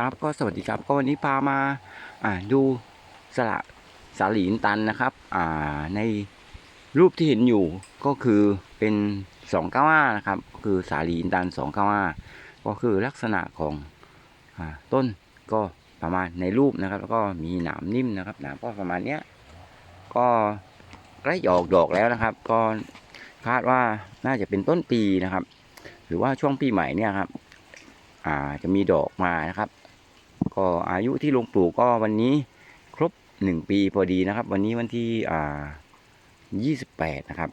ครับ ก็สวัสดีครับก็วันนี้พามาอ่าดูสละสาหลีนตันนะครับอ่าในรูปที่เห็นอยู่ก็คือเป็น295นะครับก็คือสาหลีนตัน295ก็คือลักษณะของอ่าต้นก็ประมาณในรูปนะครับ แล้วก็มีหนามนิ่มนะครับหนามก็ประมาณเนี้ยก็ใกล้ออกดอกแล้วนะครับ ก็คาดว่าน่าจะเป็นต้นปีนะครับ หรือว่าช่วงปีใหม่เนี่ยครับอ่าจะมีดอกมานะครับ ก็อายุที่ลงปลูกก็วันนี้ครบหนึ่งปีพอดีนะครับ วันนี้วันที่อ่ายี่สิบแปดนะครับ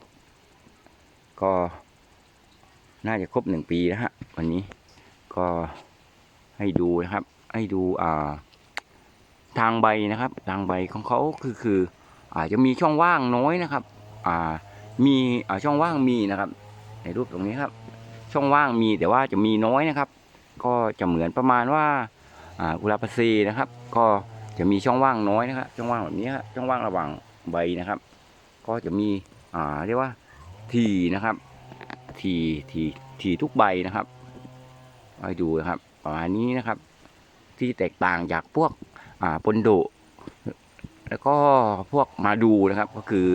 ก็น่าจะครบหนึ่งปีแล้วฮะวันนี้ก็ให้ดูนะครับ ให้ดูอ่าทางใบนะครับ ทางใบของเขาคือคืออาจจะมีช่องว่างน้อยนะครับ อ่ามีอ่าช่องว่างมีนะครับ ในรูปตรงนี้ครับ ช่องว่างมีแต่ว่าจะมีน้อยนะครับ ก็จะเหมือนประมาณว่า กุหลาบซีนะครับ ก็จะมีช่องว่างน้อยนะครับช่องว่างแบบนี้ครับช่องว่างระหว่างใบนะครับ ก็จะมีอ่าเรียกว่าทีนะครับ ทีทีทีทุกใบนะครับให้ดูนะครับประมาณนี้นะครับ ที่แตกต่างจากพวกอ่าปนโดแล้วก็พวกมาดูนะครับก็คือ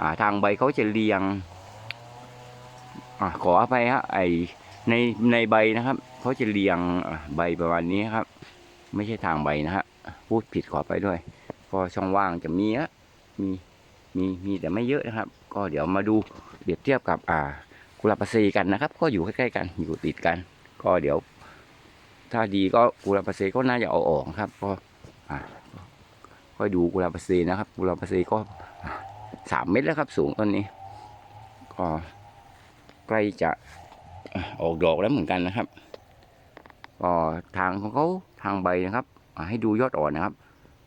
อ่าทางใบเขาจะเรียงอ่าขออภัยฮะไอในในใบนะครับเขาจะเรียงใบประมาณนี้ครับ ไม่ใช่ทางใบนะฮะ พูดผิดขอไปด้วย ก็ช่องว่างจะมีอะมีมีมีแต่ไม่เยอะนะครับ ก็เดี๋ยวมาดูเปรียบเทียบกับอ่ากุหลาบพาซีกันนะครับ ก็อยู่ใกล้ๆกันอยู่ติดกัน ก็เดี๋ยว ถ้าดีก็กุหลาบพาซีก็น่าจะเอาออกครับ ก็อ่าก็ดูกุหลาบพาซีนะครับกุหลาบพาซีก็สามเมตรแล้วครับ สูงต้นนี้ ก็ใกล้จะออกดอกแล้วเหมือนกันนะครับ ก็ทางของเขาทางใบนะครับให้ดูยอดอ่อนนะครับ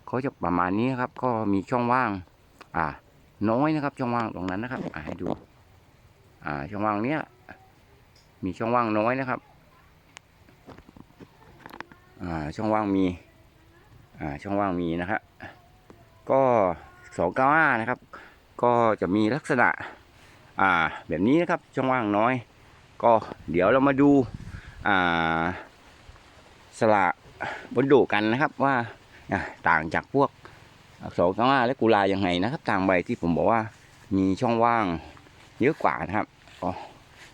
เขาจะประมาณนี้ครับ ก็มีช่องว่าง อ่า น้อยนะครับ ช่องว่างตรงนั้นนะครับให้ดู อ่า ช่องว่างเนี้ยมีช่องว่างน้อยนะครับ อ่า ช่องว่างมี อ่า ช่องว่างมีนะครับ ก็สองเก้าห้านะครับ ก็จะมีลักษณะ อ่า แบบนี้นะครับ ช่องว่างน้อย ก็เดี๋ยวเรามาดู อ่า สละบนโดกันนะครับว่าต่างจากพวกอักษรกามาและกุลาอยังไงนะครับทางใบที่ผมบอกว่ามีช่องว่างเยอะกว่านะครับ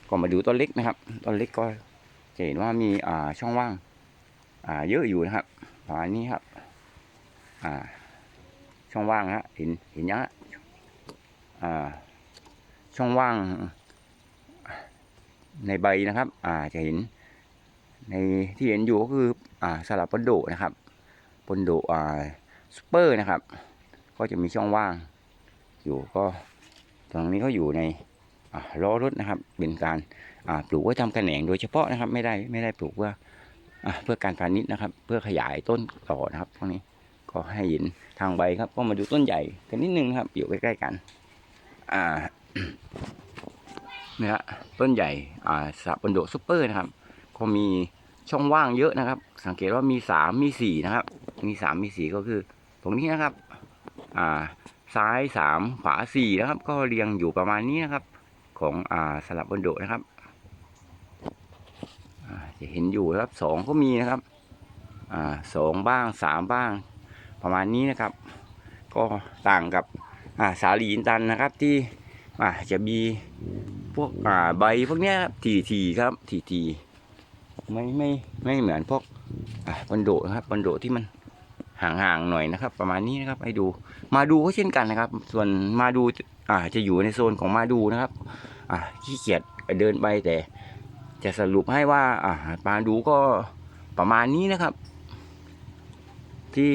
ก็มาดูต้นเล็กนะครับต้นเล็กก็จะเห็นว่ามีอ่าช่องว่างอ่าเยอะอยู่นะครับประมาณนี้ครับอ่าช่องว่างฮะเห็นเห็นยังฮะอ่าช่องว่างในใบนะครับอ่าจะเห็น ในที่เห็นอยู่ก็คืออ่าสลับปนโดนะครับปนโดอ่าซูเปอร์นะครับ ก็จะมีช่องว่าง อยู่ก็ตรงนี้ก็อยู่ในอ่าล้อรถนะครับ เป็นการอ่าปลูกไว้ทำกระแหนงโดยเฉพาะนะครับ ไม่ได้ไม่ได้ปลูกเพื่ออ่าเพื่อการพาณิชย์นะครับ เพื่อขยายต้นต่อนะครับพวกนี้ก็ให้เห็นทางใบครับ ก็มาดูต้นใหญ่กันนิดนึงครับ อยู่ใกล้ๆกัน อ่าเนี่ยฮะต้นใหญ่อ่าสะบันโดซุปเปอร์นะครับ ก็มีช่องว่างเยอะนะครับ สังเกตว่ามีสามมีสี่นะครับ มีสามมีสี่ก็คือ ตรงนี้นะครับ อ่า ซ้ายสามขวาสี่นะครับ ก็เรียงอยู่ประมาณนี้นะครับ ของอ่าสลับบนโดนะครับจะเห็นอยู่นะครับสองก็มีนะครับ อ่าสองบ้างสามบ้าง ประมาณนี้นะครับ ก็ต่างกับอ่าสาลีอินตันนะครับที่อ่าจะมีพวกอ่าใบพวกเนี้ยทีทีครับทีที ไม่ไม่ไม่เหมือนพวกอ่าบันโดนะครับบันโดที่มันห่างๆหน่อยนะครับ ประมาณนี้นะครับ ให้ดูมาดูก็เช่นกันนะครับ ส่วนมาดูอ่าจะอยู่ในโซนของมาดูนะครับอ่าขี้เกียจเดินไปแต่ จะสรุปให้ว่าอ่ามาดูก็ประมาณนี้นะครับ ที่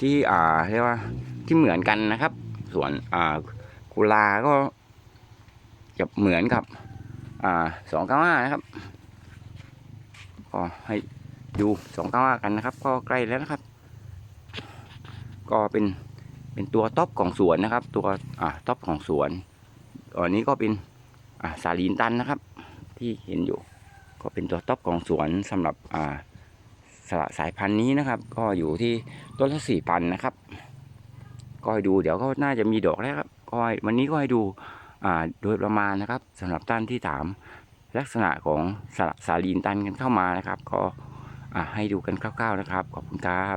ที่อ่าเรียกว่าที่เหมือนกันนะครับ ส่วนอ่ากุลาก็จะเหมือนกับอ่าสองเก้าห้านะครับ ก็ให้ดูสองเก้ากันนะครับ ก็ใกล้แล้วนะครับ ก็เป็นเป็นตัวท็อปของสวนนะครับ ตัวอ่าท็อปของสวนอันนี้ก็เป็นอ่าสาลีนตันนะครับ ที่เห็นอยู่ ก็เป็นตัวท็อปของสวนสำหรับอ่าสละสายพันธุ์นี้นะครับ ก็อยู่ที่ต้นละสี่พันนะครับ ก็ให้ดูเดี๋ยวก็น่าจะมีดอกแล้วครับก็วันนี้ก็ให้ดูอ่าโดยประมาณนะครับสำหรับท่านที่ถาม ลักษณะของสาลีนตันกันเข้ามานะครับ ก็ให้ดูกันคร่าวๆนะครับ ขอบคุณครับ